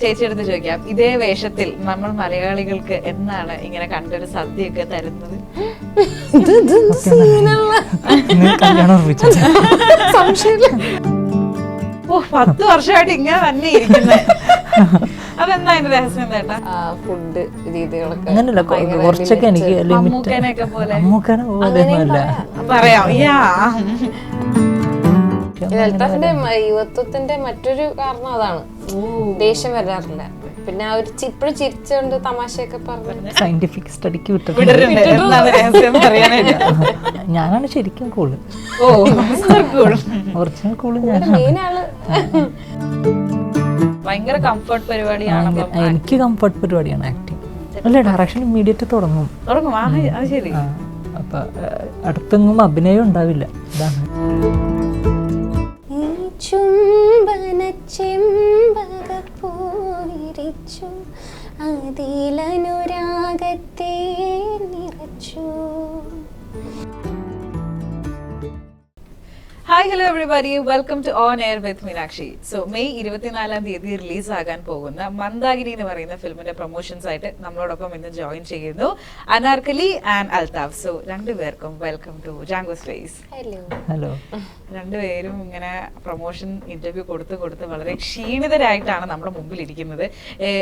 ചേച്ചി എടുത്ത് ചോദിക്കാം. ഇതേ വേഷത്തിൽ നമ്മൾ മലയാളികൾക്ക് എന്നാണ് ഇങ്ങനെ കണ്ടൊരു സദ്യയൊക്കെ തരുന്നത്? ഓ പത്ത് വർഷമായിട്ട് ഇങ്ങനെ തന്നെ ഇരിക്കുന്നത് അതെന്താ അതിന്റെ രഹസ്യം ചേട്ടാ? ഫുഡ് രീതികളൊക്കെ അങ്ങനല്ല കുറച്ചൊക്കെ എനിക്ക് പറയാം. യാ. ഈ അൽത്താഫിന്റെ യുവത്വത്തിന്റെ മറ്റൊരു കാരണം അതാണ്. ദേഷ്യം വരാറില്ല. പിന്നെ ആ ഒരു ഇപ്പോഴും ചിരിച്ചുകൊണ്ട് തമാശയൊക്കെ പറഞ്ഞു സയന്റിഫിക് സ്റ്റഡിക്ക് വിട്ടു ഞാനാണ് ശരിക്കും കൂൾ. ഒറിജിനൽ കൂൾ ഞാനാണ്. ഭയങ്കര കംഫർട്ട് പരിപാടിയാണ് എനിക്ക് കംഫർട്ട് പരിപാടിയാണ് ആക്ടിങ് അല്ല ഡയറക്ഷൻ ഇമ്മീഡിയറ്റ് തുടങ്ങും. തുടങ്ങും. ആ ശരി. ആ, അപ്പൊ അടുത്തെങ്ങും അഭിനയം ഉണ്ടാവില്ല. ഇതാണ്. ചുംബന ചെമ്പകപ്പൂവിരിച്ചു അതിലനുരാഗത്തെ നിറച്ചു. Hi hello everybody welcome to on air with Meenakshi so May ഇരുപത്തിനാലാം തീയതി റിലീസ് ആകാൻ പോകുന്ന മന്ദാഗിരി എന്ന് പറയുന്ന ഫിലിമിന്റെ പ്രൊമോഷൻസ് ആയിട്ട് നമ്മളോടൊപ്പം ഇന്ന് ജോയിൻ ചെയ്യുന്നു. അനാർക്കലി ആൻഡ് അൽതാഫ്. സോ രണ്ടുപേർക്കും welcome to Jango face hello hello രണ്ടുപേരും ഇങ്ങനെ പ്രൊമോഷൻ ഇന്റർവ്യൂ കൊടുത്ത് കൊടുത്ത് വളരെ ക്ഷീണിതരായിട്ടാണ് നമ്മുടെ മുമ്പിൽ ഇരിക്കുന്നത്.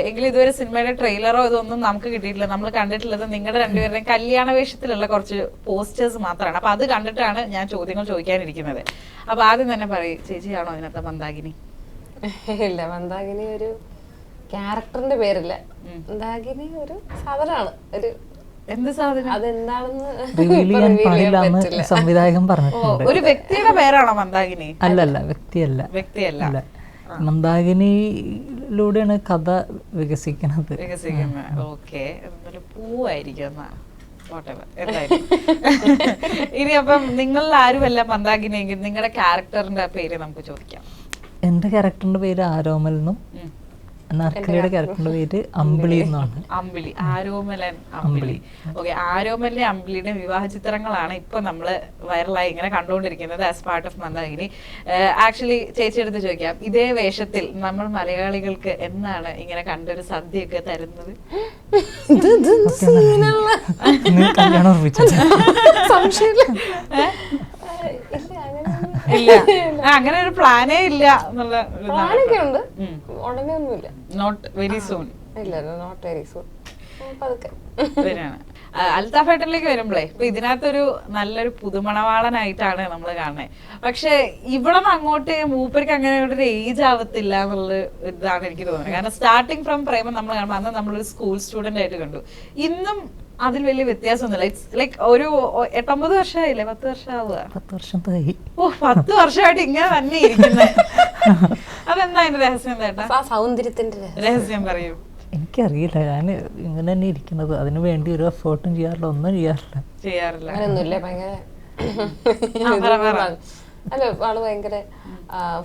എങ്കിലും ഇതുവരെ സിനിമയുടെ ട്രെയിലറോ ഇതൊന്നും നമുക്ക് കിട്ടിയിട്ടില്ല. നമ്മൾ കണ്ടിട്ടുള്ളത് നിങ്ങളുടെ രണ്ടുപേരുടെയും കല്യാണ വേഷത്തിലുള്ള കുറച്ച് പോസ്റ്റേഴ്സ് മാത്രമാണ്. അപ്പൊ അത് കണ്ടിട്ടാണ് ഞാൻ ചോദ്യങ്ങൾ ചോദിക്കാനിരിക്കുന്നത്. അപ്പൊ ആദ്യം തന്നെ പറയും ചേച്ചിയാണോ അതിനകത്ത് മന്ദാകിനി? ഇല്ല മന്ദാകിനി ഒരു ക്യാരക്ടറിന്റെ പേരില്ല. മന്ദാകിനി ഒരു സാധനമാണ് ഒരു എന്ത് സാധനം? അതെന്താണെന്ന് സംവിധായകൻ പറഞ്ഞിട്ടുണ്ട്. ഒരു വ്യക്തിയുടെ പേരാണോ മന്ദാകിനി? അല്ലല്ല വ്യക്തിയല്ല. വ്യക്തിയല്ല. മന്ദാകിനിയിലൂടെയാണ് കഥ വികസിക്കുന്നത്. വികസിക്കുന്നത്. ഓക്കെ. പൂവായിരിക്കും എന്നാ. ഇനി അപ്പം നിങ്ങൾ ആരുമല്ല മന്ദാകിനിയെങ്കിൽ നിങ്ങളുടെ ക്യാരക്ടറിന്റെ പേര് നമുക്ക് ചോദിക്കാം. എന്റെ ക്യാരക്ടറിന്റെ പേര് ആരോമൽ എന്നും. ഉം. അനാർക്കലിയുടെ ക്യാരക്ടറിന്റെ പേര് അമ്പിളി എന്നാണ്. അമ്പിളി. ആരോമലൻ അമ്പിളി. ഓക്കെ ആരോമലിന്റെ അമ്പിളിയുടെ വിവാഹ ചിത്രങ്ങളാണ് ഇപ്പൊ നമ്മൾ വൈറലായി ഇങ്ങനെ കണ്ടുകൊണ്ടിരിക്കുന്നത് as part of Mandakini actually ചേച്ചി എടുത്ത് ചോദിക്കാം. ഇതേ വേഷത്തിൽ നമ്മൾ മലയാളികൾക്ക് എന്നാണ് ഇങ്ങനെ കണ്ടൊരു സദ്യയൊക്കെ തരുന്നത്? സംശയമില്ല? ഇല്ല. അങ്ങനെ ഒരു പ്ലാനേ ഇല്ല എന്നുള്ള പ്ലാനൊക്കെ ഉണ്ട്. ഉടനെ ഒന്നുമില്ല. നോട്ട് വെരി സൂൺ ഇല്ല നോട്ട് വെരി സൂൺ പതുക്കെ വരാണ്. അൽത്താഫ് ഏട്ടനിലേക്ക് വരുമ്പോഴേ ഇപ്പൊ ഇതിനകത്തൊരു നല്ലൊരു പുതുമണവാളനായിട്ടാണ് നമ്മൾ കാണുന്നത് പക്ഷെ ഇവിടെ നിന്ന് അങ്ങോട്ട് മൂപ്പർക്ക് അങ്ങനെ ഒരു ഏജ് ആവത്തില്ല എന്നുള്ള ഇതാണ് എനിക്ക് തോന്നുന്നത്. കാരണം സ്റ്റാർട്ടിങ് ഫ്രം പ്രേമം നമ്മൾ കാണുമ്പോൾ അന്ന് നമ്മളൊരു സ്കൂൾ സ്റ്റുഡന്റ് ആയിട്ട് കണ്ടു. ഇന്നും അതിൽ വലിയ വ്യത്യാസമൊന്നുമില്ല. ഇറ്റ്സ് ലൈക്ക് ഒരു എട്ടൊമ്പത് വർഷമായില്ലേ? പത്ത് വർഷം ആവുക പത്ത് വർഷം ഓ പത്ത് വർഷമായിട്ട് ഇങ്ങനെ തന്നെ ഇരിക്കുന്നത് അതെന്താ അതിന്റെ രഹസ്യം ചേട്ടാ? സൗന്ദര്യത്തിന്റെ രഹസ്യം. രഹസ്യം പറയൂ. എനിക്കറിയില്ല. ഞാൻ ഇങ്ങനെ തന്നെ ഇരിക്കുന്നത്. അതിന് വേണ്ടി ഒരു എഫേർട്ടും ചെയ്യാറില്ല. ഒന്നും ചെയ്യാറില്ല. ചെയ്യാറില്ല. അങ്ങനെയൊന്നുമില്ല ഭയങ്കര. അല്ല ആൾ ഭയങ്കര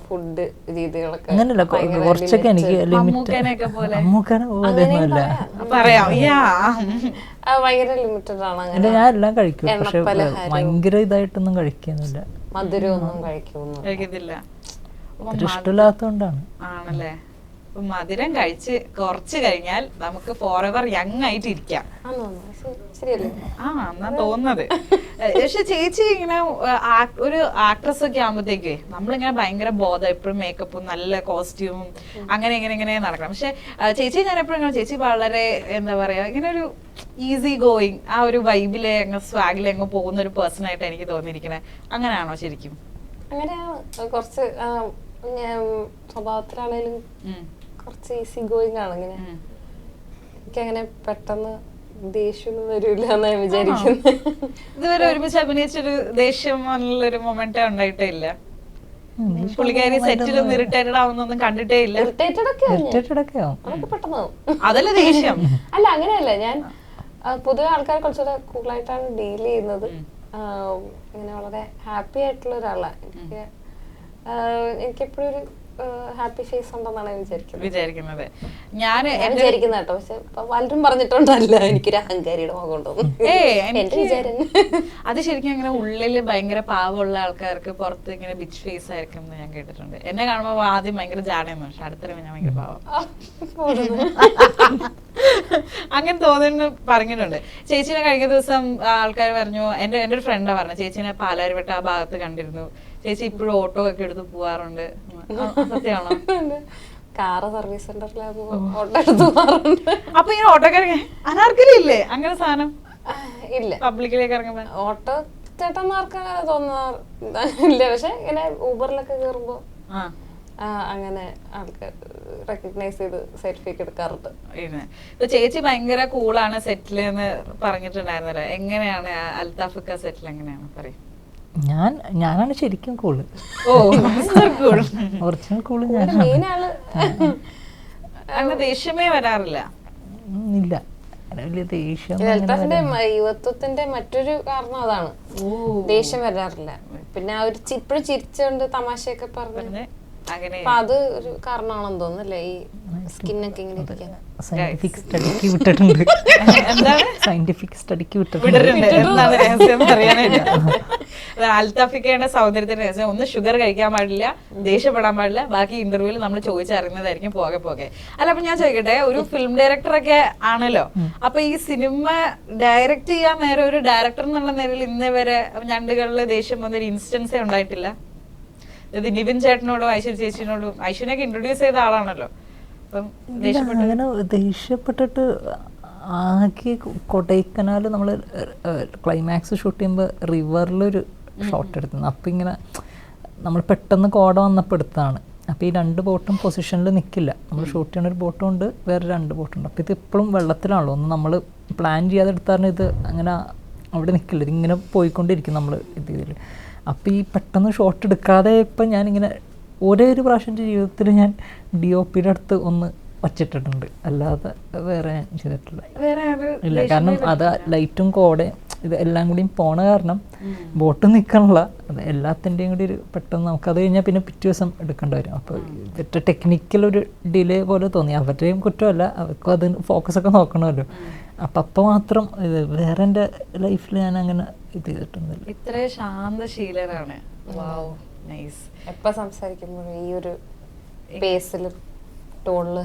ഫുഡ് രീതികളൊക്കെ അങ്ങനല്ല കുറച്ചൊക്കെ എനിക്ക്. ലിമിറ്റ് അമ്മൂക്കനെ പോലെയൊന്നുമല്ല ഭയങ്കര ലിമിറ്റഡ് ആണ് അങ്ങനെ. ഞാൻ എല്ലാം കഴിക്കും. പക്ഷെ. ഭയങ്കര ഇതായിട്ടൊന്നും കഴിക്കുന്നില്ല. മധുരമൊന്നും കഴിക്കുന്നു. കഴിക്കത്തില്ല. അപ്പൊ അത്ര ഇഷ്ടമില്ലാത്തതുകൊണ്ടാണ്. ആണല്ലേ? അപ്പൊ മധുരം കഴിച്ച് കുറച്ച് കഴിഞ്ഞാൽ നമുക്ക് ഫോർ എവർ യങ് ആയിട്ട് ഇരിക്കാം. ആ എന്നാ തോന്നുന്നത്. പക്ഷെ ചേച്ചി ഇങ്ങനെ ഒരു ആക്ട്രസ് ഒക്കെ ആകുമ്പോഴത്തേക്കേ നമ്മളിങ്ങനെ ഭയങ്കര ബോധം എപ്പോഴും മേക്കപ്പും നല്ല കോസ്റ്റ്യൂമും അങ്ങനെ ഇങ്ങനെ ഇങ്ങനെ നടക്കണം. പക്ഷെ ചേച്ചി ഞാൻ എപ്പോഴും ചേച്ചി വളരെ എന്താ പറയാ ഇങ്ങനെ ഒരു ഈസി ഗോയിങ് ആ ഒരു വൈബിലെ അങ്ങ് സ്വാഗിലെ അങ്ങ് പോകുന്ന ഒരു പേഴ്സൺ ആയിട്ട് എനിക്ക് തോന്നിയിരിക്കണേ. അങ്ങനെയാണോ ശരിക്കും? അങ്ങനെ കുറച്ച് സ്വഭാവത്തിലാണേലും കുറച്ച് ഈസി ഗോയിങ് ആണ് ഇങ്ങനെ. എനിക്കങ്ങനെ പെട്ടെന്ന് ദേഷ്യമൊന്നും വരില്ല എന്നാണ് ഞാൻ വിചാരിക്കുന്നത് ഇതുവരെ ഒരുമിച്ച് അഭിനയിച്ചൊരു ദേഷ്യം ഒരു മൊമെന്റ് ഉണ്ടായിട്ടേ ഇല്ല പുള്ളിക്കാരി സെറ്റിലൊന്നും ഇറിറ്റേറ്റഡ് ആവുന്നൊന്നും കണ്ടിട്ടേ ഇല്ല അതല്ല ദേഷ്യം. അല്ല അങ്ങനെയല്ല. ഞാൻ പൊതുവെ ആൾക്കാർ കുറച്ചുകൂടെ കൂളായിട്ടാണ് ഡീൽ ചെയ്യുന്നത്. ഇങ്ങനെ വളരെ ഹാപ്പി ആയിട്ടുള്ള ഒരാളാണ് എനിക്ക് എനിക്കെപ്പോഴും ഒരു ഹാപ്പി ഫേസ് ഉണ്ടെന്നാണ് വിചാരിക്കുന്നത്. വിചാരിക്കുന്നത്. ഞാൻ വിചാരിക്കുന്ന കേട്ടോ പക്ഷെ പലരും പറഞ്ഞിട്ടുണ്ടല്ല എനിക്കൊരു അഹങ്കാരിയുടെ മുഖം ഉണ്ടെന്ന് അത് ശരിക്കും അങ്ങനെ ഉള്ളിൽ ഭയങ്കര പാവമുള്ള ആൾക്കാർക്ക് പുറത്ത് ഇങ്ങനെ ബിച്ച് ഫേസ് ആയിരിക്കും എന്ന് ഞാൻ കേട്ടിട്ടുണ്ട്. എന്നെ കാണുമ്പോൾ ആദ്യം ഭയങ്കര ജാടയെന്ന് പക്ഷെ അടുത്തിറങ്ങി ഞാൻ ഭയങ്കര പാവം. അങ്ങനെ തോന്നുന്നു പറഞ്ഞിട്ടുണ്ട്. ചേച്ചീനെ കഴിഞ്ഞ ദിവസം ആൾക്കാർ പറഞ്ഞു എന്റെ എന്റെ ഒരു ഫ്രണ്ടാ പറഞ്ഞു ചേച്ചീനെ പാലാരിവട്ട ആ ഭാഗത്ത് കണ്ടിരുന്നു. ചേച്ചി ഇപ്പോഴും ഓട്ടോ ഒക്കെ എടുത്ത് പോവാറുണ്ട്. സത്യമാണോ? കാറ് സർവീസ് സെന്ററിലാകുമ്പോ ഓട്ടോ എടുത്ത് പോവാറുണ്ട്. അപ്പൊ ഇങ്ങനെ ഓട്ടോക്കാരെ അനാർക്കലി ഇല്ലേ? അങ്ങനെ സാധനം? ഇല്ല. പബ്ലിക്കിലേക്ക് ഇറങ്ങുമ്പോ? ഓട്ടോ ചേട്ടന്മാർക്ക് തോന്നാറില്ല. പക്ഷെ ഇങ്ങനെ ഊബറിലൊക്കെ കയറുമ്പോ അങ്ങനെ ആൾക്കാർ റെക്കഗ്നൈസ് ചെയ്ത് സർട്ടിഫിക്കറ്റ് എടുക്കാറുണ്ട്. ഇരുന്ന്. ഇപ്പൊ ചേച്ചി ഭയങ്കര കൂളാണ് സെറ്റിൽ എന്ന് പറഞ്ഞിട്ടുണ്ടായിരുന്നല്ലോ. എങ്ങനെയാണ് അൽതാഫിക്ക സെറ്റിൽ എങ്ങനെയാണ്? പറയും. ഞാൻ ഞാനാണ് ശരിക്കും കൂൾ ഒറിജിനൽ കൂൾ ഞാനാണ്. അങ്ങനെ ദേഷ്യമേ വരാറില്ല. ഇല്ല. വലിയ ദേഷ്യം യുവത്വത്തിന്റെ മറ്റൊരു കാരണം അതാണ്. ദേഷ്യം വരാറില്ല. പിന്നെ ആ ഒരു ചി- ചിരിച്ചോണ്ട് ചിരിച്ചുകൊണ്ട് തമാശയൊക്കെ പറഞ്ഞു അപ്പൊ അത് ഒരു കാരണമാണെന്ന് തോന്നുന്നല്ലേ ഈ സ്കിന്നൊക്കെ ഇങ്ങനെ ഇരിക്കാൻ സയന്റിഫിക് സ്റ്റഡിക്ക് വിട്ടിട്ടുണ്ട്. എന്താണ്? സയന്റിഫിക് സ്റ്റഡിക്ക് വിട്ടിട്ടുണ്ട്. സൗന്ദര്യത്തിന്റെ രഹസ്യം. ഒന്ന് ഷുഗർ കഴിക്കാൻ പാടില്ല ദേഷ്യപ്പെടാൻ പാടില്ല. ബാക്കി ഇന്റർവ്യൂവിൽ നമ്മൾ ചോദിച്ചറിയുന്നതായിരിക്കും പോകെ പോകെ. അല്ല അപ്പൊ ഞാൻ ചോദിക്കട്ടെ ഒരു ഫിലിം ഡയറക്ടർ ഒക്കെ ആണല്ലോ. അപ്പൊ ഈ സിനിമ ഡയറക്ട് ചെയ്യാൻ നേരെ ഒരു ഡയറക്ടർ എന്നുള്ള നിലയിൽ ഇന്നേ വരെ ഞണ്ടുകളിൽ ദേഷ്യം വന്നൊരു ഇൻസ്റ്റൻസേ ഉണ്ടായിട്ടില്ല? നിവിൻ ചേട്ടനോടും ഐശ്വര്യ ചേച്ചിനോടും ഐശ്വര്യനൊക്കെ ഇൻട്രൊഡ്യൂസ് ചെയ്ത ആളാണല്ലോ. അപ്പം അങ്ങനെ ദേഷ്യപ്പെട്ടിട്ട് ആകെ കൊടൈക്കനാൽ നമ്മൾ ക്ലൈമാക്സ് ഷൂട്ട് ചെയ്യുമ്പോൾ റിവറിലൊരു ഷോട്ട് എടുത്തു അപ്പം ഇങ്ങനെ നമ്മൾ പെട്ടെന്ന് കോട വന്നപ്പോൾ എടുത്തതാണ് അപ്പോൾ ഈ രണ്ട് ബോട്ടും പൊസിഷനിൽ നിൽക്കില്ല നമ്മൾ ഷൂട്ട് ചെയ്യണ ഒരു ബോട്ടും ഉണ്ട് വേറെ രണ്ട് ബോട്ടുണ്ട്. അപ്പോൾ ഇത് ഇപ്പോഴും വെള്ളത്തിലാണല്ലോ. ഒന്ന് നമ്മൾ പ്ലാൻ ചെയ്യാതെ എടുത്താൽ ഇത് അങ്ങനെ അവിടെ നിൽക്കില്ല ഇങ്ങനെ പോയിക്കൊണ്ടിരിക്കും നമ്മൾ ഇത് ഇതിൽ അപ്പോൾ ഈ പെട്ടെന്ന് ഷോട്ട് എടുക്കാതെ ഇപ്പം ഞാനിങ്ങനെ ഒരേ ഒരു പ്രാവശ്യം എന്റെ ജീവിതത്തിൽ ഞാൻ ഡി ഒ പിയുടെ അടുത്ത് ഒന്ന് വച്ചിട്ടിട്ടുണ്ട്. അല്ലാതെ വേറെ ഞാൻ ചെയ്തിട്ടില്ല. ഇല്ല കാരണം അത് ലൈറ്റും കോടയും ഇത് എല്ലാം കൂടിയും പോണ കാരണം ബോട്ട് നിൽക്കാനുള്ള അത് എല്ലാത്തിന്റെയും കൂടി ഒരു പെട്ടെന്ന് നമുക്ക് അത് കഴിഞ്ഞാൽ പിന്നെ പിറ്റേ ദിവസം എടുക്കേണ്ടി വരും. അപ്പോൾ ഇതൊരു ടെക്നിക്കൽ ഒരു ഡിലേ പോലെ തോന്നി. അവരുടെയും കുറ്റമല്ല അവർക്കും അത് ഫോക്കസ് ഒക്കെ നോക്കണമല്ലോ. അപ്പം അപ്പം മാത്രം ഇത് വേറെ എന്റെ ലൈഫിൽ ഞാൻ അങ്ങനെ ഇത് ചെയ്തിട്ടൊന്നുമില്ല. ഇത്ര ശാന്തശീലരാണ്. വാവ് നൈസ് എപ്പോ സംസാരിക്കുമ്പോഴും ഈ ഒരു ബേസിലും ടോണിൽ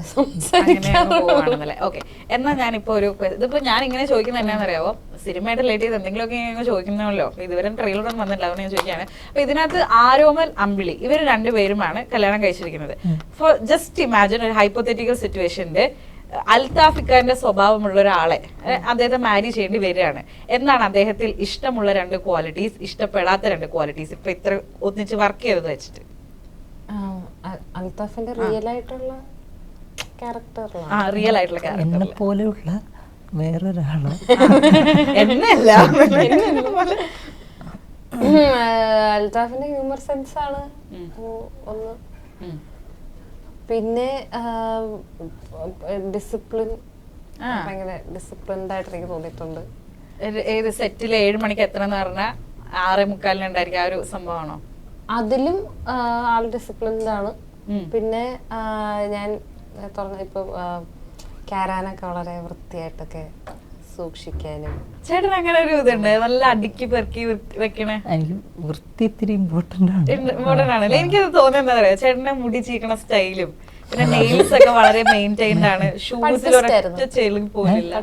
ഓക്കെ ഞാനിപ്പോ ഒരു ഇതിപ്പോ ഞാൻ ഇങ്ങനെ ചോദിക്കുന്നത് എന്നാന്നറിയാവോ? സിനിമയായിട്ട് റിലേറ്റ് ചെയ്ത് എന്തെങ്കിലുമൊക്കെ ഇങ്ങനെ ചോദിക്കുന്നല്ലോ അപ്പൊ ഇതുവരെ ട്രെയിലറൊന്നും വന്നില്ല അതുകൊണ്ട് ഞാൻ ചോദിക്കുകയാണ്. അപ്പൊ ഇതിനകത്ത് ആരോമൽ അമ്പിളി ഇവർ രണ്ടുപേരുമാണ് കല്യാണം കഴിച്ചിരിക്കുന്നത്. ഫോർ ജസ്റ്റ് ഇമാജിൻ ഒരു ഹൈപ്പോത്തറ്റിക്കൽ സിറ്റുവേഷന്റെ അൽത്താഫിക്കാന്റെ സ്വഭാവമുള്ള ഒരാളെ അദ്ദേഹത്തെ മാരി ചെയ്യേണ്ടി വരികയാണ്. എന്നാണ് അദ്ദേഹത്തിൽ ഇഷ്ടമുള്ള രണ്ട് ക്വാളിറ്റീസ് ഇഷ്ടപ്പെടാത്ത രണ്ട് ക്വാളിറ്റീസ് ഇപ്പൊ ഇത്ര ഒന്നിച്ച് വർക്ക് ചെയ്തത് വെച്ചിട്ട്. അൽതാഫിന്റെ റിയൽ ആയിട്ടുള്ള റിയൽ ആയിട്ടുള്ള ക്യാരക്ടർ പോലെയുള്ള വേറൊരാൾ. എന്നല്ല. അൽതാഫിന്റെ ഹ്യൂമർ സെൻസ് ആണ്. ഒന്ന്. പിന്നെ ഡിസിപ്ലിൻ. ഭയങ്കര ഡിസിപ്ലിൻഡ് ആയിട്ട് എനിക്ക് തോന്നിയിട്ടുണ്ട്. ഏത്- സെറ്റിൽ ഏഴ് മണിക്ക് എത്തണം പറഞ്ഞാൽ ആറേ മുക്കാലിനുണ്ടായിരിക്കും ആ ഒരു സംഭവമാണോ? അതിലും ആൾ ഡിസിപ്ലിൻഡ് ആണ്. പിന്നെ ഞാൻ തുറന്ന ഇപ്പൊ ക്യാരാനൊക്കെ വളരെ വൃത്തിയായിട്ടൊക്കെ സൂക്ഷിക്കാനും. ചേട്ടൻ അങ്ങനെ ഒരു ഇതുണ്ട്. നല്ല അടുക്കി പെറുക്കി വെക്കണേ. എനിക്ക് വൃത്തി ഇത്തിരി ഇമ്പോർട്ടന്റ് ആണ്. മോഡേൺ ആണ്. എനിക്കത് തോന്നുന്നത് പറയാ ചേട്ടന്റെ മുടി ചീക്കണ സ്റ്റൈലും പിന്നെ നെയിൽസ് ഒക്കെ വളരെ മെയിന്റൈൻഡ് ആണ്. ഷൂസിൽ ഒരൊറ്റ ചെളി പോലില്ല.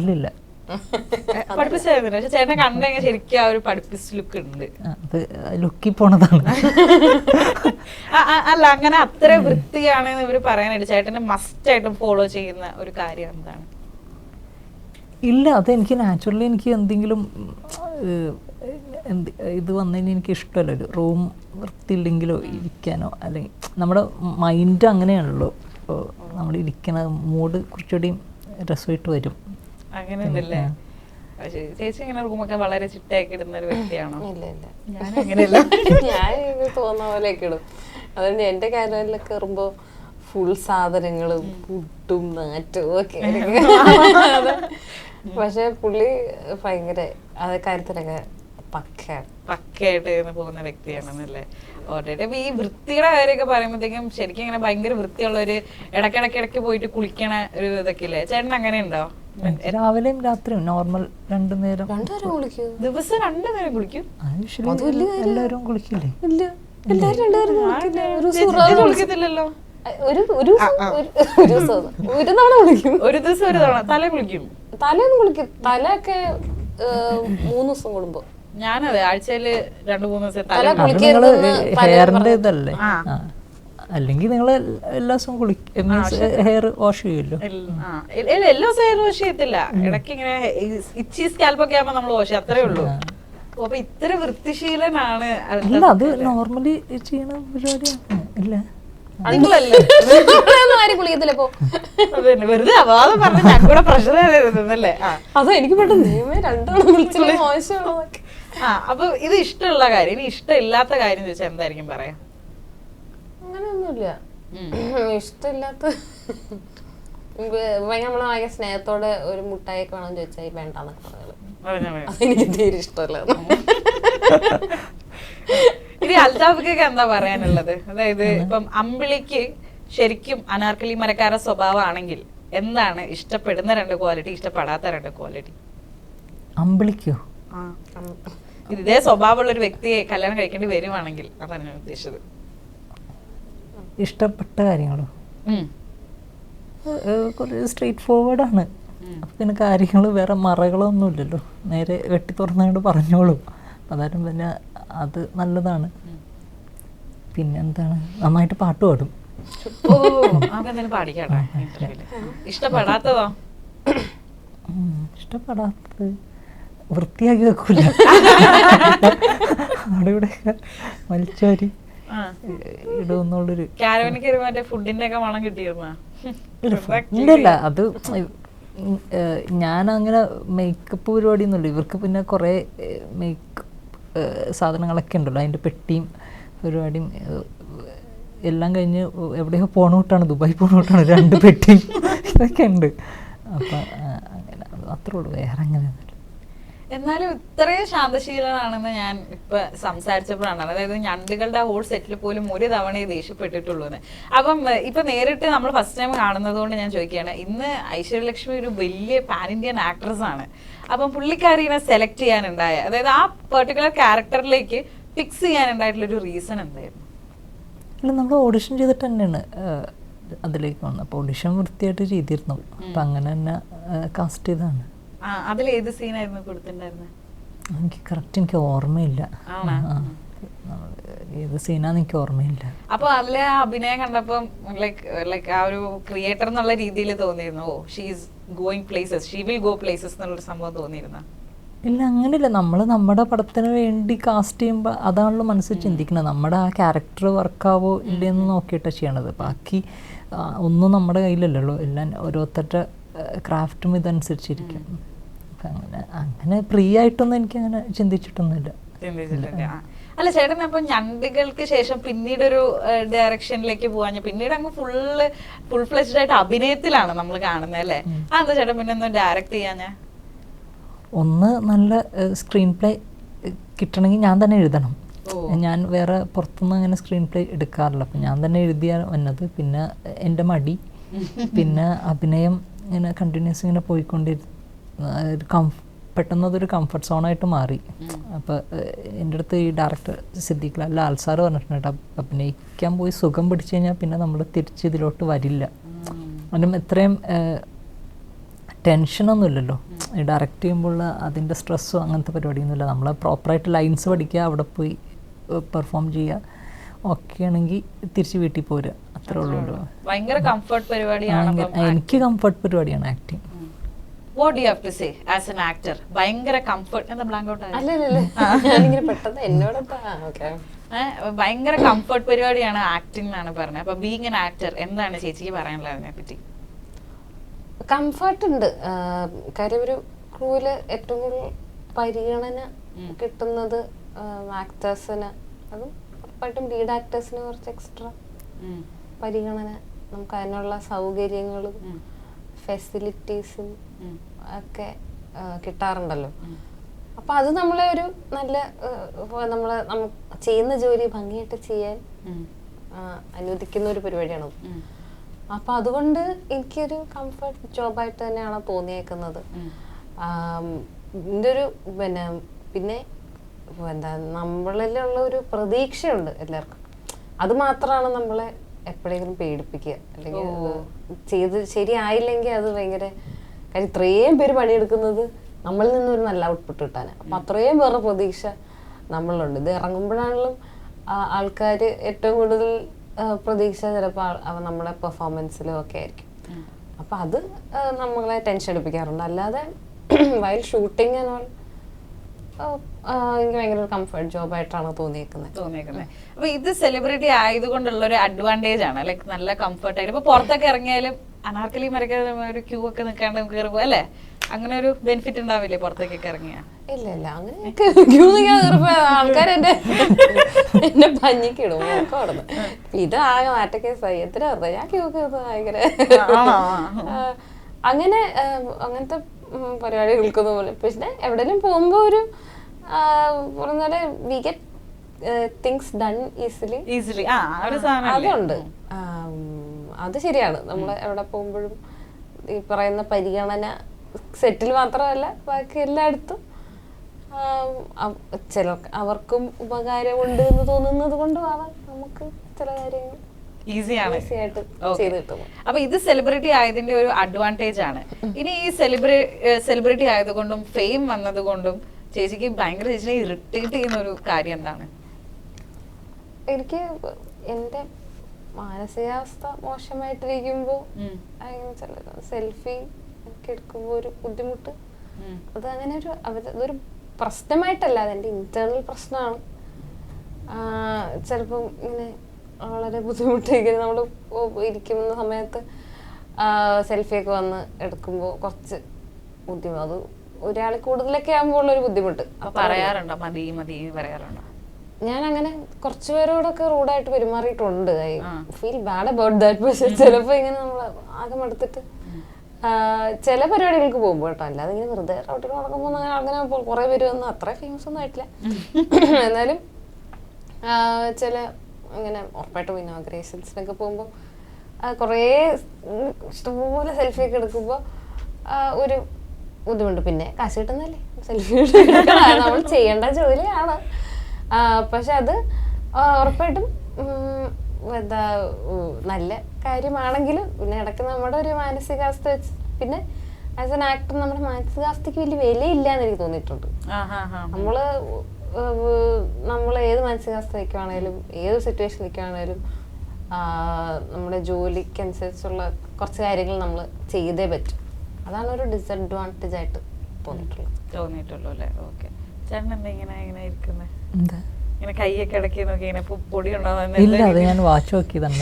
ഇല്ലില്ല. പഠിപ്പിച്ചായിരുന്നു പക്ഷെ ചേട്ടനെ കണ്ടെങ്കിൽ ശരിക്കും ആ ഒരു പഠിപ്പിച്ച ലുക്ക് ഉണ്ട്. അത് ലുക്കി പോണതാണ്. അല്ല അങ്ങനെ അത്ര വൃത്തിയാണ് ഇവർ പറയാനായിട്ട് ചേട്ടനെ മസ്റ്റ് ആയിട്ടും ഫോളോ ചെയ്യുന്ന ഒരു കാര്യം എന്താണ്? ഇല്ല അത് എനിക്ക് നാച്ചുറലി എനിക്ക് എന്തെങ്കിലും എന്ത് ഇത് വന്നു കഴിഞ്ഞാൽ എനിക്ക് ഇഷ്ടമല്ല. ഒരു റൂം വൃത്തിയില്ലെങ്കിലോ ഇരിക്കാനോ അല്ലെങ്കിൽ നമ്മുടെ മൈൻഡ് അങ്ങനെയാണല്ലോ. ഇപ്പോൾ നമ്മൾ ഇരിക്കണ മൂഡ് കുറച്ചുകൂടി രസമായിട്ട് വരും. അങ്ങനെ പക്ഷേ ചേച്ചി ഇങ്ങനെ റൂമൊക്കെ വളരെ ചിട്ടയാക്കി ഇടുന്ന ഒരു വ്യക്തിയാണോ? ഇല്ല ഇല്ല. ഞാൻ അങ്ങനെയല്ല. ഞാൻ തോന്നുന്ന പോലെയൊക്കെ ഇടും അതുകൊണ്ട് എന്റെ കാര്യങ്ങളിലൊക്കെ കയറുമ്പോ ഫുൾ സാധനങ്ങളും പുട്ടും നാറ്റവും ഒക്കെ. പക്ഷെ പുള്ളി ഭയങ്കര അത് കാര്യത്തിലൊക്കെ പക്ക പക്കയായിട്ട് പോകുന്ന വ്യക്തിയാണെന്നല്ലേ? ഓൾറെഡി അപ്പൊ ഈ വൃത്തിയുടെ കാര്യമൊക്കെ പറയുമ്പോഴത്തേക്കും ശരിക്കും ഇങ്ങനെ ഭയങ്കര വൃത്തിയുള്ള ഒരു ഇടക്കിടക്ക് ഇടയ്ക്ക് പോയിട്ട് കുളിക്കണ ഒരു ഇതൊക്കെ ഇല്ലേ ചേട്ടൻ അങ്ങനെ ഉണ്ടോ? രാവിലെയും രാത്രിയും നോർമൽ രണ്ടു നേരം ദിവസം രണ്ടു നേരം കുളിക്കും? എല്ലാവരും കുളിക്കില്ലേ? ഇല്ല. കുളിക്കും. കുളിക്കത്തില്ലല്ലോ? ഒരു ഒരു ദിവസം ഒരു- ഒരു ദിവസം. ഒരു തവണ കുളിക്കും. ഒരു ദിവസം ഒരു തവണ തല കുളിക്കും. തലയൊന്നും കുളിക്കും തലയൊക്കെ മൂന്ന് ദിവസം കൂടുമ്പോ. ഞാനതെ ആഴ്ചയിൽ രണ്ടു മൂന്ന് ദിവസം തല ഹെയറിന്റെ ഇതല്ലേ. അല്ലെങ്കിൽ നിങ്ങൾ എല്ലാ ദിവസവും കുളിക്കും ഹെയർ വാഷ് ചെയ്യുമല്ലോ എല്ലാ ദിവസവും ഹെയർ വാഷ് ചെയ്യത്തില്ല. ഇടയ്ക്ക് ഇങ്ങനെ ഇച്ചി സ്കാൽപ്പൊക്കെ ആകുമ്പോ നമ്മൾ വാഷ് അത്രേ ഉള്ളൂ. അപ്പൊ ഇത്ര വൃത്തിശീലനാണ് അല്ല അത് നോർമലി ചെയ്യണ പരിപാടിയാണ് ഇല്ല. ആ. എനിക്ക് അപ്പൊ ഇത് ഇഷ്ടമുള്ള കാര്യം ഇനി ഇഷ്ടമില്ലാത്ത കാര്യം ചോദിച്ചാൽ എന്തായിരിക്കും പറയാ? അങ്ങനെയൊന്നുമില്ല ഇഷ്ടമില്ലാത്ത നമ്മൾ ഭയങ്കര സ്നേഹത്തോടെ ഒരു മുട്ടായൊക്കെ വേണം ചോദിച്ചാൽ വേണ്ടാന്നൊക്കെ പറഞ്ഞത് എനിക്ക്. അതെനിക്ക് തീരെ ഇഷ്ടമല്ല ഇനി അൽതാഫിക്കൊക്കെ എന്താ പറയാനുള്ളത്? അതായത് ഇപ്പം അമ്പിളിക്ക് ശരിക്കും അനാർക്കലി മരക്കാര സ്വഭാവമാണെങ്കിൽ എന്താണ് ഇഷ്ടപ്പെടുന്ന രണ്ട് ക്വാളിറ്റി ഇഷ്ടപ്പെടാത്ത രണ്ട് ക്വാളിറ്റി അമ്പിളിക്കോ? ഇതേ സ്വഭാവമുള്ള ഒരു വ്യക്തിയെ കല്യാണം കഴിക്കേണ്ടി വരുവാണെങ്കിൽ അതാണ് ഞാൻ ഉദ്ദേശിച്ചത്. ഇഷ്ടപ്പെട്ട കാര്യങ്ങളോ. കുറച്ച് സ്ട്രെയിറ്റ് ഫോർവേഡ് ആണ്. പിന്നെ കാര്യങ്ങൾ വേറെ മറകളൊന്നും ഇല്ലല്ലോ നേരെ വെട്ടി തുറന്നുകൊണ്ട് പറഞ്ഞോളൂ. അതാരും പിന്നെ അത് നല്ലതാണ്. പിന്നെന്താണ്? നന്നായിട്ട് പാട്ട് പാടും. ഇഷ്ടപ്പെടാത്തതോ? ഇഷ്ടപ്പെടാത്തത് വൃത്തിയാക്കി വെക്കൂല. അവിടെ ഇവിടെ വലിച്ചോരി മറ്റേ ഫുഡിന്റെ ഒക്കെ മണം കിട്ടിയിരുന്ന? ഇല്ലല്ല. അത് ഞാൻ അങ്ങനെ മേക്കപ്പ് പരിപാടി ഒന്നുമില്ല ഇവർക്ക് പിന്നെ കുറേ മേക്കപ്പ് സാധനങ്ങളൊക്കെ ഉണ്ടല്ലോ. അതിന്റെ പെട്ടിയും പരിപാടിയും എല്ലാം കഴിഞ്ഞ് എവിടെയോ പോണ കൂട്ടാണ് ദുബായ് പോണ കൂട്ടാണ്. രണ്ട് പെട്ടിയും ഇതൊക്കെ ഉണ്ട്. അപ്പം അങ്ങനെ. അത് അത്രേ ഉള്ളൂ. വേറെ അങ്ങനെ എന്നാലും ഇത്രയും ശാന്തശീലനാണെന്ന് ഞാൻ ഇപ്പൊ സംസാരിച്ചപ്പോഴാണ്. അതായത് ഞണ്ടുകളുടെ ഹോൾ സെറ്റിൽ പോലും ഒരു തവണയെ ദേഷ്യപ്പെട്ടിട്ടുള്ളൂ എന്ന് അപ്പം ഇപ്പൊ നേരിട്ട് നമ്മൾ ഫസ്റ്റ് ടൈം കാണുന്നത് കൊണ്ട് ഞാൻ ചോദിക്കുകയാണ്. ഇന്ന് ഐശ്വര്യലക്ഷ്മി ഒരു വലിയ പാൻ ഇന്ത്യൻ ആക്ട്രസ് ആണ്. അപ്പം പുള്ളിക്കാരിനെ സെലക്ട് ചെയ്യാനുണ്ടായ അതായത് ആ പെർട്ടിക്കുലർ ക്യാരക്ടറിലേക്ക് ഫിക്സ് ചെയ്യാനുണ്ടായിട്ടുള്ള ഒരു റീസൺ എന്തായിരുന്നു? അല്ല നമ്മൾ ഓഡിഷൻ ചെയ്തിട്ട് തന്നെയാണ് അതിലേക്ക് വന്നത്. അപ്പോൾ ഓഡിഷൻ വൃത്തിയായിട്ട് ചെയ്തിരുന്നു അപ്പം അങ്ങനെ തന്നെ കാസ്റ്റ് ചെയ്തതാണ്. അതിൽ ഏത് സീനായിരുന്നു കൊടുത്തിട്ടുണ്ടായിരുന്നത് എനിക്ക് കറക്റ്റ് എനിക്ക് ഓർമ്മയില്ല. ഏത് സീനാന്ന് എനിക്ക് ഓർമ്മയില്ല. അപ്പൊ അതിലെ അഭിനയം കണ്ടപ്പം ലൈക്ക് ലൈക്ക് ആ ഒരു ക്രിയേറ്റർ എന്നുള്ള രീതിയിൽ തോന്നിയിരുന്നു? ഓ she's going places she will go places എന്നുള്ളൊരു സംഭവം തോന്നിയിരുന്നു? ഇല്ല അങ്ങനെയില്ല. നമ്മൾ നമ്മുടെ പടത്തിന് വേണ്ടി കാസ്റ്റ് ചെയ്യുമ്പോൾ അതാണല്ലോ മനസ്സിൽ ചിന്തിക്കുന്നത്. നമ്മുടെ ആ ക്യാരക്ടർ വർക്കാവോ ഇല്ലയെന്ന് നോക്കിയിട്ടാണ് ചെയ്യണത്. ബാക്കി ഒന്നും നമ്മുടെ കയ്യിലല്ലല്ലോ. എല്ലാം ഓരോരുത്തരുടെ ക്രാഫ്റ്റും ഇതനുസരിച്ചിരിക്കും. അപ്പം അങ്ങനെ അങ്ങനെ ഫ്രീ ആയിട്ടൊന്നും എനിക്കങ്ങനെ ചിന്തിച്ചിട്ടൊന്നുമില്ല. ചിന്തിച്ചിട്ടില്ല. ആ. അല്ല ചേട്ടൻ അപ്പൊ ഞണ്ടുകൾക്ക് ശേഷം പിന്നീട് ഒരു ഡയറക്ഷനിലേക്ക് പോവാൻ പിന്നീട് അങ്ങ് ഫുള്ള് ഫുൾ ഫ്ലെഷ്ഡ് ആയിട്ട് അഭിനയത്തിലാണ് നമ്മൾ കാണുന്നത് അല്ലേ? അതെന്താ ചേട്ടൻ പിന്നെ ഒന്ന് ഡയറക്ട് ഞാൻ ഒന്ന് നല്ല സ്ക്രീൻ പ്ലേ കിട്ടണമെങ്കിൽ ഞാൻ തന്നെ എഴുതണം. ഞാൻ വേറെ പുറത്തുനിന്ന് അങ്ങനെ സ്ക്രീൻ പ്ലേ എടുക്കാറില്ല. അപ്പം ഞാൻ തന്നെ എഴുതിയ വന്നത്. പിന്നെ എന്റെ മടി. പിന്നെ അഭിനയം ഇങ്ങനെ കണ്ടിന്യൂസ് ഇങ്ങനെ പോയിക്കൊണ്ടിരുന്ന ഒരു കംഫ് പെട്ടെന്ന് അതൊരു കംഫർട്ട് സോണായിട്ട് മാറി. അപ്പോൾ എന്റെ അടുത്ത് ഈ ഡയറക്ടർ സിദ്ദീഖ് ലാൽ ലാൽ സാറ് പറഞ്ഞിട്ടുണ്ട് കേട്ടോ. അഭിനയിക്കാൻ പോയി സുഖം പിടിച്ചു കഴിഞ്ഞാൽ പിന്നെ നമ്മൾ തിരിച്ച് ഇതിലോട്ട് വരില്ല. അതും ഇത്രയും ടെൻഷനൊന്നുമില്ലല്ലോ ഈ ഡയറക്റ്റ് ചെയ്യുമ്പോൾ അതിന്റെ സ്ട്രെസ്സോ അങ്ങനത്തെ പരിപാടിയൊന്നുമില്ല നമ്മൾ പ്രോപ്പറായിട്ട് ലൈൻസ് പഠിക്കുക അവിടെ പോയി പെർഫോം ചെയ്യുക ഒക്കെയാണെങ്കിൽ ആണെങ്കിൽ തിരിച്ച് വീട്ടിൽ പോരുക. അത്രേ ഉള്ളൂ ഭയങ്കര കംഫർട്ട് പരിപാടിയാണ് എനിക്ക് കംഫർട്ട് പരിപാടിയാണ് acting what you have to say as an actor ഭയങ്കര കംഫർട്ട് എന്താ ബ്ലാങ്ക് ഔട്ട് അല്ല അല്ല അല്ല ഞാനിങ്ങനെ പെട്ടെന്ന് എന്നോട് ഓക്കെ ഭയങ്കര കംഫർട്ട് പരിപാടിയാണ് ആക്ടിംഗ് എന്നാണ് പറഞ്ഞത്. അപ്പൊ ബീങ് എൻ ആക്ടർ എന്താണ് ചേച്ചിക്ക് പറയാനുള്ളത് അതിനെ പറ്റി കംഫർട്ട് ഉണ്ട് കാര്യം ഒരു ക്രൂവിൽ ഏറ്റവും കൂടുതൽ പരിഗണന കിട്ടുന്നത് ആക്ടേഴ്സിന് അതും ഉറപ്പായിട്ടും ലീഡ് ആക്ടേഴ്സിന് കുറച്ച് എക്സ്ട്രാ. പരിഗണന നമുക്ക് അതിനുള്ള സൗകര്യങ്ങളും. ഫെസിലിറ്റീസും ഒക്കെ കിട്ടാറുണ്ടല്ലോ. അപ്പൊ അത് നമ്മളെ ഒരു നല്ല നമ്മൾ ചെയ്യുന്ന ജോലി ഭംഗിയായിട്ട് ചെയ്യാൻ അനുവദിക്കുന്ന ഒരു പരിപാടിയാണ്. അപ്പൊ അതുകൊണ്ട് എനിക്കൊരു കംഫർട്ട് ജോബായിട്ട് തന്നെയാണ് തോന്നിയേക്കുന്നത്. ഉം. ഇതിന്റെ ഒരു പിന്നെ പിന്നെ എന്താ നമ്മളിലുള്ള ഒരു പ്രതീക്ഷയുണ്ട് എല്ലാവർക്കും. അത് മാത്രമാണ് നമ്മളെ എപ്പോഴെങ്കിലും പേടിപ്പിക്കുക. അല്ലെങ്കിൽ ചെയ്ത് ശരിയായില്ലെങ്കിൽ അത് ഭയങ്കര കാര്യം ഇത്രയും പേര് പണിയെടുക്കുന്നത് നമ്മളിൽ നിന്നൊരു നല്ല ഔട്ട്പുട്ട് കിട്ടാൻ അപ്പം അത്രയും പേരുടെ പ്രതീക്ഷ നമ്മളുണ്ട് ഇത് ഇറങ്ങുമ്പോഴാണെങ്കിലും ആൾക്കാർ ഏറ്റവും കൂടുതൽ പ്രതീക്ഷ ചിലപ്പോൾ നമ്മുടെ പെർഫോമൻസിലും ഒക്കെ ആയിരിക്കും. അപ്പം അത് നമ്മളെ ടെൻഷൻ എടുപ്പിക്കാറുണ്ട് അല്ലാതെ വൈൽ ഷൂട്ടിങ് എന്നാൽ എനിക്ക് ഭയങ്കര ഒരു കംഫർട്ട് ജോബായിട്ടാണ് തോന്നിയേക്കുന്നത്. തോന്നിയേക്കുന്നത്. അപ്പൊ ഇത് സെലിബ്രിറ്റി ആയതുകൊണ്ടുള്ള ഒരു അഡ്വാന്റേജ് ആണ്. ലൈക്ക് നല്ല കംഫർട്ട് ആയിട്ട്. ഇപ്പൊ പുറത്തൊക്കെ ഇറങ്ങിയാലും അനാർക്കലി മരക്കാതെ ഒരു ക്യൂ ഒക്കെ നിൽക്കാണ്ട് കയറി പോകും അല്ലേ? അങ്ങനെ ഒരു ബെനിഫിറ്റ് ഉണ്ടാവില്ലേ പുറത്തേക്കൊക്കെ ഇറങ്ങിയ? ഇല്ല ഇല്ല. അങ്ങനെ ക്യൂ നിൽക്കാൻ ആൾക്കാർ എന്റെ എന്നെ പഞ്ഞിക്കിടും. ഇത് ആകെ മാറ്റൊക്കെ എത്ര വെറുതെ ഞാൻ ക്യൂ ഒക്കെ ഭയങ്കര അങ്ങനെ അങ്ങനത്തെ പരിപാടികൾക്കൊന്നും പോലെ. പിന്നെ എവിടെയെങ്കിലും പോകുമ്പോ ഒരു ആ, പറഞ്ഞ പോലെ we get things done easily easily ആ ആ ഒരു സാധനം അതുണ്ട്. അത് ശരിയാണ്. നമ്മൾ എവിടെ പോകുമ്പോഴും ഈ പറയുന്ന പരിഗണന സെറ്റിൽ മാത്രമല്ല ബാക്കി എല്ലായിടത്തും. ചില അവർക്കും ഉപകാരമുണ്ട് എന്ന് തോന്നുന്നത് കൊണ്ടുമാവാം നമുക്ക് ചില കാര്യങ്ങൾ ഈസിയാണ് അപ്പൊ ഇത് സെലിബ്രിറ്റി ആയതിന്റെ ഒരു അഡ്വാന്റേജ് ആണ്. ഇനി ഈ സെലിബ്രി സെലിബ്രിറ്റി ആയതുകൊണ്ടും ഫെയിം വന്നതുകൊണ്ടും ചേച്ചിക്ക് ഭയങ്കര ചേച്ചിനെ ഇറിറ്റേറ്റ് ചെയ്യുന്ന ഒരു കാര്യം എന്താണ് എനിക്ക് എന്റെ മാനസികാവസ്ഥ മോശമായിട്ടിരിക്കുമ്പോൾ ഉം. സെൽഫി ഒക്കെ എടുക്കുമ്പോൾ ഒരു ബുദ്ധിമുട്ട്. അത് അങ്ങനെ ഒരു അതൊരു പ്രശ്നമായിട്ടല്ല അതെന്റെ ഇന്റേണൽ പ്രശ്നമാണ് ചിലപ്പം ഇങ്ങനെ വളരെ ബുദ്ധിമുട്ടിങ്ങനെ നമ്മൾ ഇരിക്കുന്ന സമയത്ത് സെൽഫിയൊക്കെ വന്ന് എടുക്കുമ്പോൾ കുറച്ച് ബുദ്ധിമുട്ട് അത് ഒരാൾ കൂടുതലൊക്കെ ആകുമ്പോൾ ഉള്ളൊരു ബുദ്ധിമുട്ട്. പറയാറുണ്ടോ? മതി മതി പറയാറുണ്ടോ? ഞാൻ അങ്ങനെ കുറച്ചു പേരോടൊക്കെ റൂഡായിട്ട് പെരുമാറിയിട്ടുണ്ട്. I feel bad about that പക്ഷെ ചിലപ്പോൾ ഇങ്ങനെ നമ്മൾ ആകെ മടുത്തിട്ട് ചില പരിപാടികൾക്ക് പോകുമ്പോൾ കേട്ടോ അല്ലാതെ ഇങ്ങനെ വെറുതെ റൗട്ടിൽ നടക്കുമ്പോൾ അങ്ങനെ അങ്ങനെ കുറെ പേര് വന്ന് അത്ര ഫേമസ് ഒന്നും ആയിട്ടില്ല. എന്നാലും ചില അങ്ങനെ ഉറപ്പായിട്ടും ഇനോഗ്രേഷൻസിനൊക്കെ പോകുമ്പോൾ കുറേ ഇഷ്ടംപോലെ സെൽഫി ഒക്കെ എടുക്കുമ്പോൾ ഒരു ബുദ്ധിമുട്ട്. പിന്നെ കാശ് കിട്ടുന്നല്ലേ സെൽഫി നമ്മൾ ചെയ്യേണ്ട ജോലിയാണ്. പക്ഷെ അത് ഉറപ്പായിട്ടും എന്താ നല്ല കാര്യമാണെങ്കിലും പിന്നെ ഇടയ്ക്ക് നമ്മുടെ ഒരു മാനസികാവസ്ഥ വെച്ച് പിന്നെ ആസ് എൻ ആക്ടർ നമ്മുടെ മാനസികാവസ്ഥയ്ക്ക് വലിയ വിലയില്ല എന്ന് എനിക്ക് തോന്നിയിട്ടുണ്ട്. നമ്മൾ നമ്മൾ ഏത് മാനസികാവസ്ഥ നിൽക്കുവാണേലും ഏത് സിറ്റുവേഷൻ നിൽക്കുവാണേലും നമ്മുടെ ജോലിക്കനുസരിച്ചുള്ള കുറച്ച് കാര്യങ്ങൾ നമ്മൾ ചെയ്തേ പറ്റും. അതാണ് ഒരു ഡിസഡ്വാന്റേജ് ആയിട്ട് തോന്നിയിട്ടുള്ളത്. തോന്നിയിട്ടുള്ളൂ അല്ലേ? ഓക്കെ ചേട്ടൻ എന്താ ഇങ്ങനെ ഇങ്ങനെ ഇരിക്കുന്നത് എന്താ? ഇങ്ങനെ കൈയൊക്കെ ഇടക്കി നോക്കി ഇങ്ങനെ പൊടി ഉണ്ടോ ഇല്ല അത് ഞാൻ വാച്ച് നോക്കിയതാണ്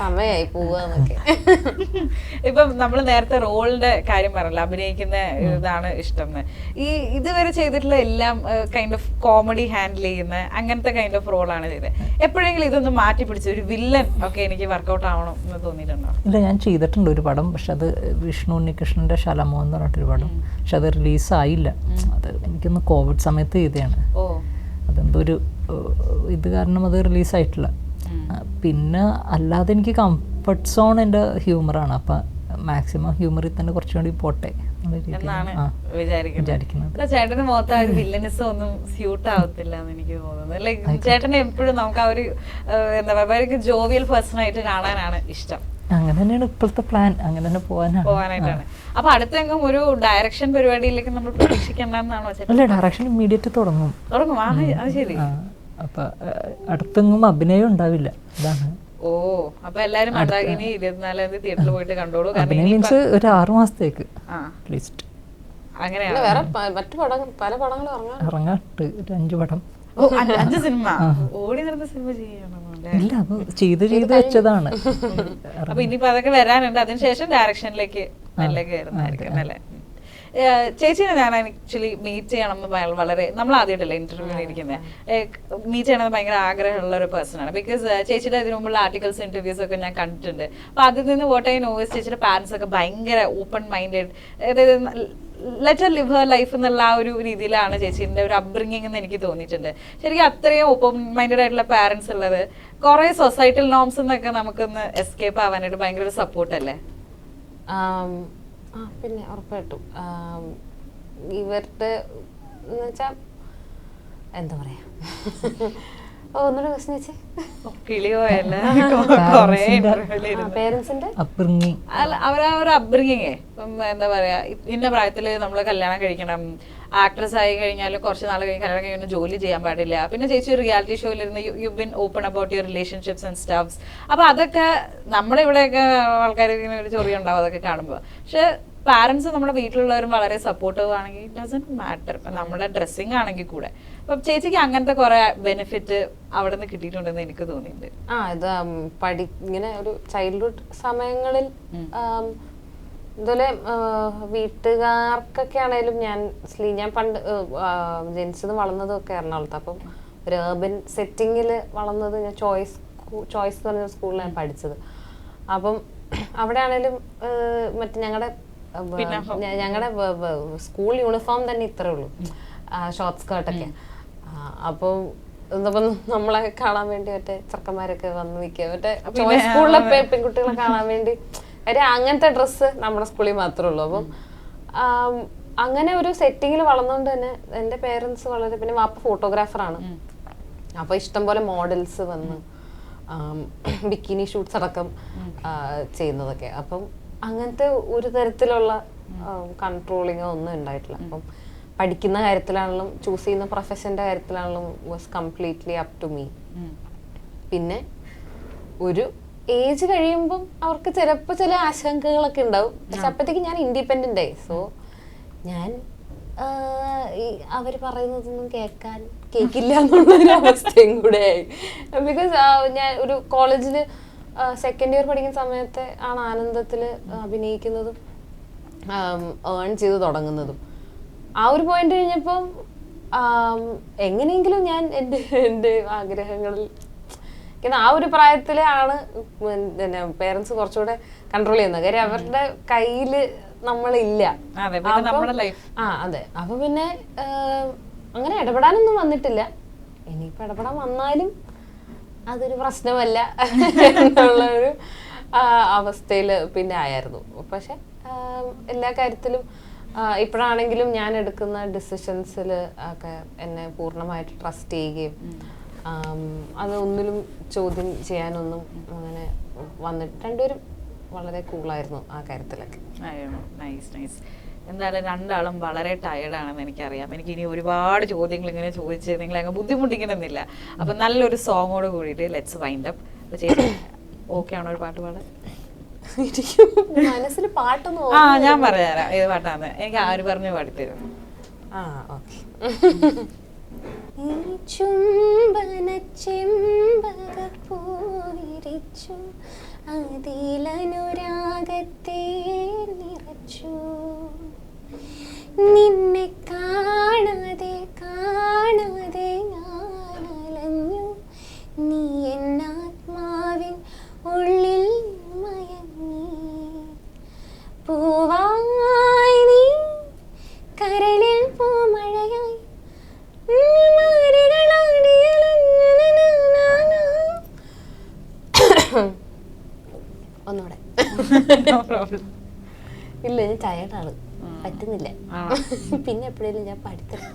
സമയായി പോവാന്നൊക്കെ. ഇപ്പം നമ്മൾ നേരത്തെ റോളിന്റെ കാര്യം പറഞ്ഞല്ലോ അഭിനയിക്കുന്ന ഇതാണ് ഇഷ്ടം എന്ന്. ഈ ഇതുവരെ ചെയ്തിട്ടുള്ള എല്ലാം കൈൻഡ് ഓഫ് കോമഡി ഹാൻഡിൽ ചെയ്യുന്ന അങ്ങനത്തെ കൈൻഡ് ഓഫ് റോളാണ് ചെയ്തത്. എപ്പോഴെങ്കിലും ഇതൊന്ന് മാറ്റി പിടിച്ച് ഒരു വില്ലൻ ഒക്കെ എനിക്ക് വർക്കൗട്ട് ആവണം എന്ന് തോന്നിയിട്ടുണ്ടോ? ഇല്ല ഞാൻ ചെയ്തിട്ടുണ്ട് ഒരു പടം പക്ഷെ അത് വിഷ്ണു ഉണ്ണികൃഷ്ണന്റെ ശലമോ എന്ന് പറഞ്ഞിട്ടൊരു പടം. പക്ഷെ അത് റിലീസ് ആയില്ല. അത് എനിക്കൊന്ന് കോവിഡ് സമയത്ത് ചെയ്തതാണ്. അതെന്തോ ഒരു ഇത് കാരണം അത് റിലീസായിട്ടില്ല. പിന്നെ അല്ലാതെ എനിക്ക് കംഫർട്ട് സോൺ എന്റെ ഹ്യൂമറാണ് അപ്പം മാക്സിമം ഹ്യൂമറിൽ തന്നെ കുറച്ചും കൂടി പോട്ടെ വിചാരിക്കുന്നത്. ചേട്ടന് മുഖത്ത് ആ ഒരു വില്ലനിസം ഒന്നും സ്യൂട്ട് ആവത്തില്ല എന്ന് എനിക്ക് തോന്നുന്നു. ലൈക് ചേട്ടനെ എപ്പോഴും നമുക്ക് ആ ഒരു എന്താ പറയുക ജോവിയൽ പേഴ്സൺ ആയിട്ട് കാണാനാണ് ഇഷ്ടം. അങ്ങനെ തന്നെയാണ് ഇപ്പോഴത്തെ പ്ലാൻ അങ്ങനെ തന്നെ പോകാനാണ് പോകാനായിട്ടാണ് അപ്പൊ അടുത്തെങ്കും ഒരു ഡയറക്ഷൻ പരിപാടിയിലേക്ക് നമ്മൾ പ്രതീക്ഷിക്കണ്ടെന്നാണോ അല്ല ഡയറക്ഷൻ ഇമ്മീഡിയറ്റ് തുടങ്ങും. തുടങ്ങും. ആ ശരി. അപ്പൊ അടുത്തെങ്ങും അഭിനയം ഉണ്ടാവില്ല. അതാണ്. ഓ അപ്പൊ എല്ലാരും മതാകിനി ഇരുപത്തിനാലാം തീയതി തിയേറ്ററിൽ പോയിട്ട് കണ്ടോളൂ. മീൻസ് ഒരു ആറു മാസത്തേക്ക് അറ്റ്ലീസ്റ്റ് അങ്ങനെയാണ് വേറെ മറ്റു പടങ്ങൾ പല പടങ്ങളും ഇറങ്ങാൻ ഇറങ്ങാട്ട് ഒരു അഞ്ച് പടം. ഓ അഞ്ച് അഞ്ച് സിനിമ. ഓടി നടന്ന സിനിമ ചെയ്യണമെന്നല്ലേ ഇല്ല അത് ചെയ്ത് ചെയ്ത് വെച്ചതാണ്. അപ്പൊ ഇനിയിപ്പോ അതൊക്കെ വരാനുണ്ട്. അതിനുശേഷം ഡയറക്ഷനിലേക്ക് നല്ല കയറുന്നതായിരിക്കും അല്ലേ? ചേച്ചിനെ ഞാൻ ആക്ച്വലി മീറ്റ് ചെയ്യണം എന്ന് വളരെ നമ്മൾ ആദ്യമായിട്ടല്ലേ ഇന്റർവ്യൂ ഇരിക്കുന്നത് മീറ്റ് ചെയ്യണം ഭയങ്കര ആഗ്രഹമുള്ള ഒരു പേഴ്സൺ ആണ്. ബിക്കോസ് ചേച്ചിയുടെ ഇതിനു മുമ്പുള്ള ആർട്ടിക്കൽസ് ഇന്റർവ്യൂസ് ഒക്കെ ഞാൻ കണ്ടിട്ടുണ്ട്. അപ്പൊ അതിൽ നിന്ന് വോട്ട് ഐ നോസ് ചേച്ചിയുടെ പാരൻസ് ഒക്കെ ഭയങ്കര ഓപ്പൺ മൈൻഡഡ് അതായത് ലെറ്റ് ലിവ് ഹർ ലൈഫ് എന്നുള്ള ആ ഒരു രീതിയിലാണ് ചേച്ചീന്റെ ഒരു അപ്ബ്രിങ്ങിങ് എന്ന് എനിക്ക് തോന്നിയിട്ടുണ്ട്. ശരിക്കും അത്രയും ഓപ്പൺ മൈൻഡഡ് ആയിട്ടുള്ള പാരൻസ് ഉള്ളത്. കുറെ സൊസൈറ്റൽ നോംസ് എന്നൊക്കെ നമുക്കൊന്ന് എസ്കേപ്പ് ആവാനായിട്ട് ഭയങ്കര ഒരു സപ്പോർട്ട് അല്ലേ? ആം, പിന്നെ ഉറപ്പായിട്ടും. ഇവരുടെ എന്താ പറയാ? ഒന്നുകൂടെ ക്വസ്റ്റ്യൻ വെച്ചേ അവരാ ഒരു ഇപ്പം എന്താ പറയാ ഇന്ന പ്രായത്തിൽ നമ്മൾ കല്യാണം കഴിക്കണം. ആക്ട്രസ് ആയി കഴിഞ്ഞാൽ കുറച്ച് നാൾ കഴിഞ്ഞ് കല്യാണം കഴിഞ്ഞ് ജോലി ചെയ്യാൻ പാടില്ല. പിന്നെ ചേച്ചി ഒരു reality ഷോയിലിരുന്ന് you been open about your relationships and stuffs അപ്പൊ അതൊക്കെ നമ്മുടെ ഇവിടെയൊക്കെ ആൾക്കാർ ഇങ്ങനെ ഒരു ചൊറി ഉണ്ടാവും അതൊക്കെ കാണുമ്പോൾ പക്ഷെ പാരന്റ്സ് നമ്മുടെ വീട്ടിലുള്ളവരും വളരെ സപ്പോർട്ടീവ് ആണെങ്കിൽ ഡസന്റ് മാറ്റർ ഇപ്പം നമ്മുടെ ഡ്രസ്സിങ് ആണെങ്കിൽ കൂടെ. അപ്പം ചേച്ചിക്ക് അങ്ങനത്തെ കുറെ ബെനിഫിറ്റ് അവിടെ നിന്ന് കിട്ടിയിട്ടുണ്ടെന്ന് എനിക്ക് തോന്നിയിട്ടുണ്ട്. ആ ഇത് പഠി ഇങ്ങനെ ഒരു ചൈൽഡ്ഹുഡ് സമയങ്ങളിൽ ഇതുപോലെ വീട്ടുകാർക്കൊക്കെ ആണേലും ഞാൻ സ്ലീ ഞാൻ പണ്ട് ജനിച്ചതും വളർന്നതും ഒക്കെ എറണാകുളത്ത്. അപ്പം ഒരു ഏർബൻ സെറ്റിങ്ങിൽ വളർന്നത് ഞാൻ ചോയ്സ് ചോയ്സ് എന്ന് പറഞ്ഞ സ്കൂളിലാണ് പഠിച്ചത്. അപ്പം അവിടെ ആണെങ്കിലും മറ്റേ ഞങ്ങളുടെ ഞങ്ങളുടെ സ്കൂൾ യൂണിഫോം തന്നെ ഇത്രേ ഉള്ളൂ. ഷോർട്ട് സ്കേർട്ടൊക്കെ അപ്പം ഇന്നിപ്പം നമ്മളെ കാണാൻ വേണ്ടി മറ്റേ ചെറുക്കന്മാരൊക്കെ വന്ന് നിൽക്കുക. മറ്റേ സ്കൂളിലെ പെൺകുട്ടികളെ കാണാൻ വേണ്ടി. കാര്യം അങ്ങനത്തെ ഡ്രസ്സ് നമ്മുടെ സ്കൂളിൽ മാത്രമേ ഉള്ളൂ. അപ്പം അങ്ങനെ ഒരു സെറ്റിങ്ങിൽ വളർന്നുകൊണ്ട് തന്നെ എന്റെ പേരൻസ് വളരെ പിന്നെ വാപ്പ ഫോട്ടോഗ്രാഫറാണ് അപ്പോൾ ഇഷ്ടം പോലെ മോഡൽസ് വന്ന് ബിക്കിനി ഷൂട്ട്സ് അടക്കം ചെയ്യുന്നതൊക്കെ. അപ്പം അങ്ങനത്തെ ഒരു തരത്തിലുള്ള കൺട്രോളിങ്ങോ ഒന്നും ഉണ്ടായിട്ടില്ല. അപ്പം പഠിക്കുന്ന കാര്യത്തിലാണെങ്കിലും ചൂസ് ചെയ്യുന്ന പ്രൊഫഷന്റെ കാര്യത്തിലാണെങ്കിലും was completely up to me പിന്നെ ഒരു ഏജ് കഴിയുമ്പം അവർക്ക് ചിലപ്പോൾ ചില ആശങ്കകളൊക്കെ ഉണ്ടാവും. പക്ഷെ അപ്പോഴത്തേക്ക് ഞാൻ ഇൻഡിപെൻഡന്റ് ആയി. സോ ഞാൻ അവർ പറയുന്നതൊന്നും കേൾക്കാൻ കേൾക്കില്ല എന്നുള്ളൊരു അവസ്ഥയും കൂടെ ആയി. ബിക്കോസ് ഞാൻ ഒരു കോളേജിൽ സെക്കൻഡ് ഇയർ പഠിക്കുന്ന സമയത്തെ ആണ് ആനന്ദത്തിൽ അഭിനയിക്കുന്നതും ഏൺ ചെയ്ത് തുടങ്ങുന്നതും. ആ ഒരു പോയിന്റ് കഴിഞ്ഞപ്പം എങ്ങനെയെങ്കിലും ഞാൻ എന്റെ എന്റെ ആഗ്രഹങ്ങളിൽ ആ ഒരു പ്രായത്തിലാണ് പിന്നെ പേരൻസ് കുറച്ചുകൂടെ കൺട്രോൾ ചെയ്യുന്നത്. കാര്യം അവരുടെ കയ്യിൽ നമ്മളില്ല. ആ അതെ. അപ്പൊ പിന്നെ അങ്ങനെ ഇടപെടാനൊന്നും വന്നിട്ടില്ല. ഇനിയിപ്പോ ഇടപെടാൻ വന്നാലും അതൊരു പ്രശ്നമല്ല എന്നുള്ള ഒരു അവസ്ഥയിൽ പിന്നെ ആയിരുന്നു. പക്ഷെ എല്ലാ കാര്യത്തിലും ഇപ്പോഴാണെങ്കിലും ഞാൻ എടുക്കുന്ന ഡിസിഷൻസിൽ ഒക്കെ എന്നെ പൂർണമായിട്ട് ട്രസ്റ്റ് ചെയ്യുകയും അതൊന്നിലും ചോദ്യം ചെയ്യാനൊന്നും അങ്ങനെ വന്നിട്ട് രണ്ടുപേരും വളരെ കൂളായിരുന്നു ആ കാര്യത്തിലൊക്കെ. Nice nice. എന്തായാലും രണ്ടാളും വളരെ ടയർഡാണെന്ന് എനിക്കറിയാം. എനിക്ക് ഇനി ഒരുപാട് ചോദ്യങ്ങൾ ഇങ്ങനെ ചോദിച്ച് നിങ്ങളെ അങ്ങ് ബുദ്ധിമുട്ടിക്കണമെന്നില്ല. അപ്പൊ നല്ലൊരു സോങ്ങോട് കൂടിയിട്ട് ലെറ്റ്സ് വൈൻഡ് അപ്പ് അപ്പൊ ചേച്ചി ഓക്കെ ആണോ ഒരു പാട്ട് പാടാൻ? എനിക്ക് മനസ്സിൽ പാട്ടൊന്നും ആ ഞാൻ പറയാം ഏത് പാട്ടാന്ന്? എനിക്ക് ആര് പറഞ്ഞു പാടിത്തരും ആ ഓക്കെ. അതിലനുരാഗത്തെ നിറച്ചു. നിന്നെ കാണാതെ കാണാതെ ഇല്ല ഞാൻ ടയർഡാണ് പറ്റുന്നില്ല? പിന്നെ എപ്പോഴേലും ഞാൻ പാടിത്തരാം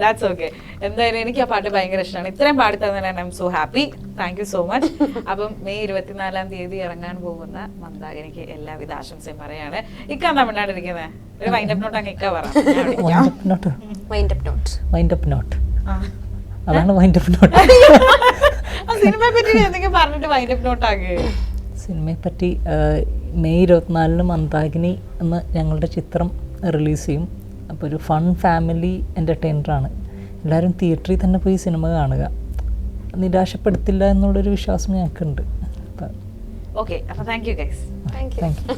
ദാറ്റ്സ് ഓക്കെ എന്തായാലും എനിക്ക് ആ പാട്ട് ഭയങ്കര ഇഷ്ടമാണ്. ഇത്രയും പാടി തന്നതിന് I'm so happy thank you so much അപ്പം മെയ് ഇരുപത്തിനാലാം തീയതി ഇറങ്ങാൻ പോകുന്ന മന്ദാകിനിക്ക് എല്ലാവിധ ആശംസയും പറയാണ്. ഇക്കാൻ തമിഴ്നാട് ഇരിക്കുന്നത് ഒരു വൈൻഡപ്പ് നോട്ട് അങ്ങ് ഇക്ക പറ. ഞാൻ വിളിക്കാം. Wind up note mind up note note. അതാണ് വൈൻഡപ്പ് നോട്ട് ആ സിനിമയെ പറ്റി എന്തെങ്കിലും പറഞ്ഞിട്ട് വൈൻഡപ്പ് നോട്ട് ആകെ സിനിമയെ പറ്റി മെയ് ഇരുപത്തിനാലിന് മന്ദാകിനി എന്ന ഞങ്ങളുടെ ചിത്രം റിലീസ് ചെയ്യും. അപ്പോൾ ഒരു ഫൺ ഫാമിലി എന്റർടൈനറാണ് എല്ലാവരും തിയേറ്ററിൽ തന്നെ പോയി സിനിമ കാണുക. നിരാശപ്പെടുത്തില്ല എന്നുള്ളൊരു വിശ്വാസം ഞങ്ങൾക്കുണ്ട്. അപ്പം ഓക്കെ അപ്പോൾ thank you guys thank you thank you